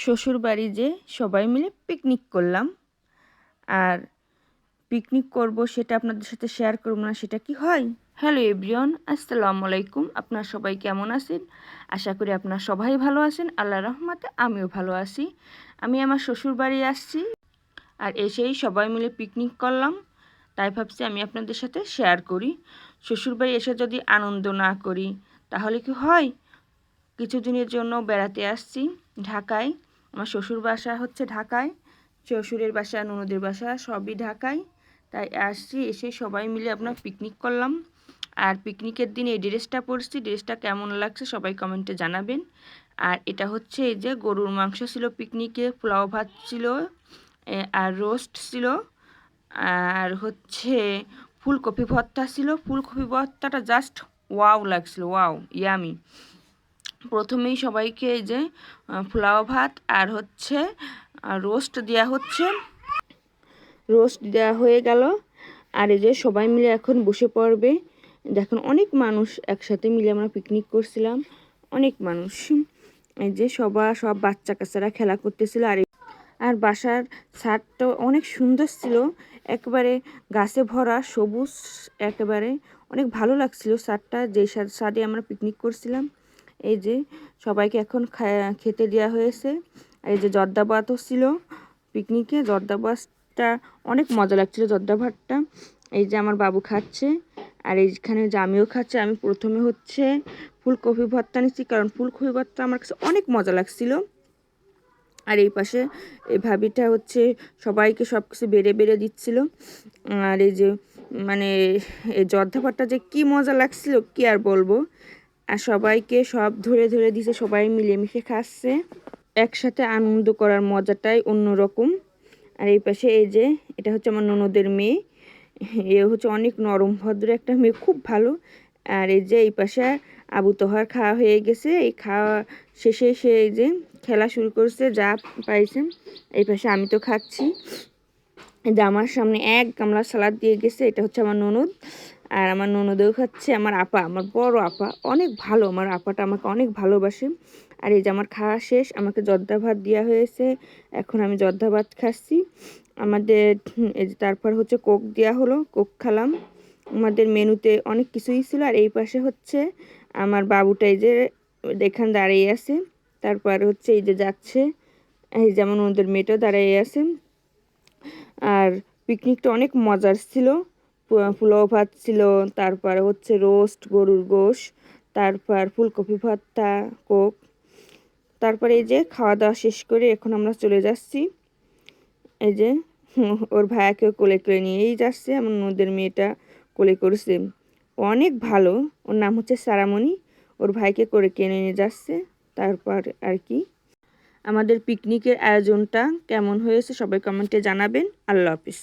শ্বশুর বাড়ি যে সবাই মিলে পিকনিক করলাম। আর পিকনিক করব সেটা আপনাদের সাথে শেয়ার করব না, সেটা কি হয়? হ্যালো এভরিওন আসসালামু আলাইকুম। আপনার সবাই কেমন আছেন? আশা করি আপনার সবাই ভালো আছেন। আল্লাহ রহমতে আমিও ভালো আছি। আমি আমার শ্বশুর বাড়ি আসছি আর এসেই সবাই মিলে পিকনিক করলাম। তাই ভাবছি আমি আপনাদের সাথে শেয়ার করি। শ্বশুরবাড়ি এসে যদি আনন্দ না করি, তাহলে কি হয়? কিছুদিনের জন্য বেড়াতে আসছি ঢাকায়। আমার শ্বশুর বাসা হচ্ছে ঢাকায়, শ্বশুরের বাসা, ননদের বাসা সবই ঢাকায়। তাই আসছি, এসে সবাই মিলে আপনার পিকনিক করলাম। আর পিকনিকের দিন এই ড্রেসটা পরছি, ড্রেসটা কেমন লাগছে সবাই কমেন্টে জানাবেন। আর এটা হচ্ছে এই যে গরুর মাংস ছিল পিকনিকে পোলাও ভাত ছিল আর রোস্ট ছিল। আর হচ্ছে ফুলকপি ভর্তা ছিল। ফুলকপি ভর্তাটা জাস্ট ওয়াও লাগছিল ওয়াও ইয়ামি প্রথমেই সবাইকে যে পোলাও ভাত আর হচ্ছে রোস্ট দেওয়া হচ্ছে। রোস্ট দেওয়া হয়ে গেল। আর এই যে সবাই মিলে এখন বসে পড়বে। দেখুন, অনেক মানুষ একসাথে মিলে আমরা পিকনিক করছিলাম। অনেক মানুষ। এই যে সবার সব বাচ্চা কাচ্চারা খেলা করতেছিল। আর আর বাসার ছাদটা অনেক সুন্দর ছিল। একবারে গাছে ভরা, সবুজ, একেবারে অনেক ভালো লাগছিল ছাদটা। যে ছাদে আমরা পিকনিক করছিলাম। এই যে সবাইকে এখন খেতে দেওয়া হয়েছে। এই যে জর্দা ভাতও ছিল পিকনিকে। জর্দা ভাতটা অনেক মজা লাগছিল, জর্দা ভাতটা। এই যে আমার বাবু খাচ্ছে আর এইখানে যে আমিও খাচ্ছে। আমি প্রথমে হচ্ছে ফুলকপি ভর্তা নিচ্ছি, কারণ ফুলকপি ভর্তা আমার কাছে অনেক মজা লাগছিল। আর এই পাশে এই ভাবিটা হচ্ছে সবাইকে সব কিছু বেড়ে বেড়ে দিচ্ছিল। আর এই যে মানে এই জর্দা ভাতটা যে কি মজা লাগছিল, কি আর বলব? আর সবাইকে সব ধরে ধরে দিছে, সবাই মিলেমিশে খাচ্ছে। একসাথে আনন্দ করার মজাটাই অন্যরকম। আর এই পাশে এই যে, এটা হচ্ছে আমার ননদের মেয়ে। এ হচ্ছে অনেক নরম, ভদ্র একটা মেয়ে, খুব ভালো। আর এই যে, এই পাশে আবু তোহার খাওয়া হয়ে গেছে। এই খাওয়া শেষে সে এই যে, খেলা শুরু করছে, যা পাইছে। এই পাশে আমি তো খাচ্ছি। যে, আমার সামনে এক গামলা সালাদ দিয়ে গেছে। এটা হচ্ছে আমার ননদ। আর আমার ননদেও খাচ্ছে, আমার আপা, আমার বড় আপা, অনেক ভালো, আমার আপাটা আমাকে অনেক ভালোবাসে। আর এই যে আমার খাওয়া শেষ, আমাকে জর্দা ভাত দেওয়া হয়েছে, এখন আমি জর্দা ভাত খাচ্ছি। আমাদের এই যে তারপর হচ্ছে কোক দেওয়া হলো, কোক খালাম। আমাদের মেনুতে অনেক কিছুই ছিল, আর এই পাশে হচ্ছে আমার বাবুটা এই যে এখান দাঁড়িয়ে আছে, তারপর হচ্ছে এই যে যাচ্ছে, এই যেমন ওদের মেয়েটাও দাঁড়িয়ে আছে। আর পিকনিকটা অনেক মজার ছিল। পোলাও ভাত ছিল, তারপরে হচ্ছে রোস্ট, গরুর গোশ, তারপর ফুলকপি ভর্তা, কোক। তারপরে এই যে খাওয়া দাওয়া শেষ করে এখন আমরা চলে যাচ্ছি। এই যে ওর ভাইয়াকেও কোলে করে নিয়েই যাচ্ছে, আমার নদের মেয়েটা কোলে করেছে। অনেক ভালো, ওর নাম হচ্ছে সারামণি, ওর ভাইকে করে কিনে নিয়ে যাচ্ছে, তারপর আর কি। আমাদের পিকনিকের আয়োজনটা কেমন হয়েছে সবাই কমেন্টে জানাবেন। আল্লাহ হাফিজ।